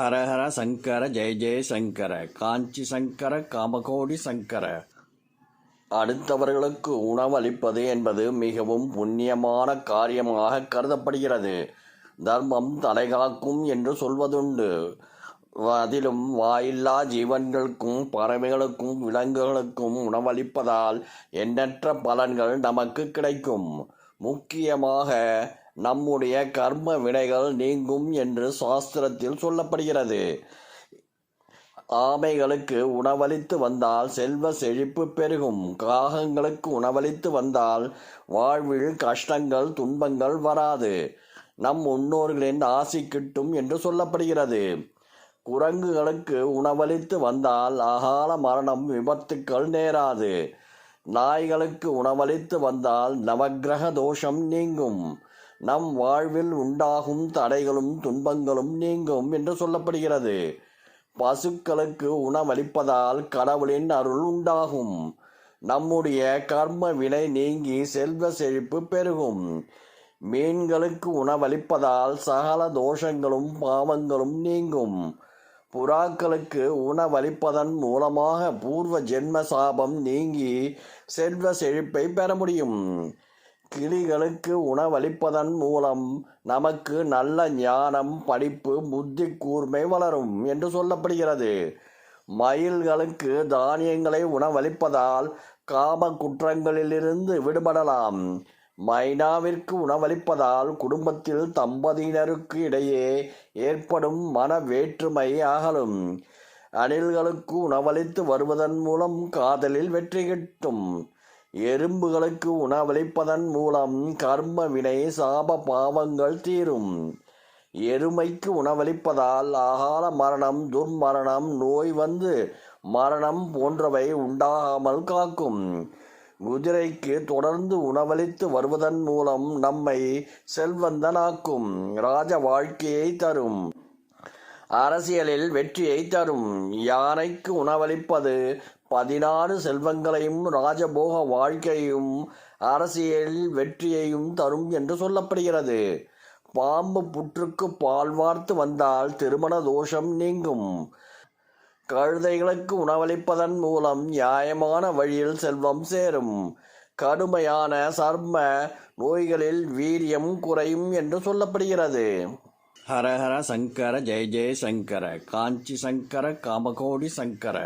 ஹரஹர சங்கர ஜெய ஜெய சங்கர காஞ்சி சங்கர காமகோடி சங்கர. அடுத்தவர்களுக்கு உணவளிப்பது என்பது மிகவும் புண்ணியமான காரியமாக கருதப்படுகிறது. தர்மம் தலைகாக்கும் என்று சொல்வதுண்டு. அதிலும் வாயில்லா ஜீவன்களுக்கும் பறவைகளுக்கும் விலங்குகளுக்கும் உணவளிப்பதால் எண்ணற்ற பலன்கள் நமக்கு கிடைக்கும். முக்கியமாக நம்முடைய கர்ம வினைகள் நீங்கும் என்று சாஸ்திரத்தில் சொல்லப்படுகிறது. ஆமைகளுக்கு உணவளித்து வந்தால் செல்வ செழிப்பு பெருகும். காகங்களுக்கு உணவளித்து வந்தால் வாழ்வில் கஷ்டங்கள் துன்பங்கள் வராது. நம் முன்னோர்களின் ஆசி கிட்டும் என்று சொல்லப்படுகிறது. குரங்குகளுக்கு உணவளித்து வந்தால் அகால மரணம் விபத்துக்கள் நேராது. நாய்களுக்கு உணவளித்து வந்தால் நவக்கிரக தோஷம் நீங்கும். நம் வாழ்வில் உண்டாகும் தடைகளும் துன்பங்களும் நீங்கும் என்று சொல்லப்படுகிறது. பசுக்களுக்கு உணவளிப்பதால் கடவுளின் அருள் உண்டாகும். நம்முடைய கர்ம வினை நீங்கி செல்வ செழிப்பு பெருகும். மீன்களுக்கு உணவளிப்பதால் சகல தோஷங்களும் பாவங்களும் நீங்கும். புறாக்களுக்கு உணவளிப்பதன் மூலமாக பூர்வ ஜென்ம சாபம் நீங்கி செல்வ செழிப்பை பெற முடியும். கிளிகளுக்கு உணவளிப்பதன் மூலம் நமக்கு நல்ல ஞானம் படிப்பு புத்தி கூர்மை வளரும் என்று சொல்லப்படுகிறது. மயில்களுக்கு தானியங்களை உணவளிப்பதால் காம குற்றங்களிலிருந்து விடுபடலாம். மைனாவிற்கு உணவளிப்பதால் குடும்பத்தில் தம்பதியினருக்கு இடையே ஏற்படும் மன வேற்றுமை அகலும். அணில்களுக்கு உணவளித்து வருவதன் மூலம் காதலில் வெற்றி கிட்டும். எறும்புகளுக்கு உணவளிப்பதன் மூலம் கர்ம வினை சாப பாவங்கள் தீரும். எருமைக்கு உணவளிப்பதால் ஆகால மரணம் துர்மரணம் நோய் வந்து மரணம் போன்றவை உண்டாகாமல் காக்கும். குதிரைக்கு தொடர்ந்து உணவளித்து வருவதன் மூலம் நம்மை செல்வந்தனாக்கும் ராஜ வாழ்க்கையை தரும். அரசியலில் வெற்றியை தரும். யானைக்கு உணவளிப்பது பதினாறு செல்வங்களையும் ராஜபோக வாழ்க்கையும் அரசியல் வெற்றியையும் தரும் என்று சொல்லப்படுகிறது. பாம்பு புற்றுக்கு பால் வார்த்து வந்தால் திருமண தோஷம் நீங்கும். கழுதைகளுக்கு உணவளிப்பதன் மூலம் நியாயமான வழியில் செல்வம் சேரும். கடுமையான சர்ம நோய்களில் வீரியம் குறையும் என்று சொல்லப்படுகிறது. ஹரஹர சங்கர ஜெய ஜெய சங்கர காஞ்சி சங்கர காமகோடி சங்கர.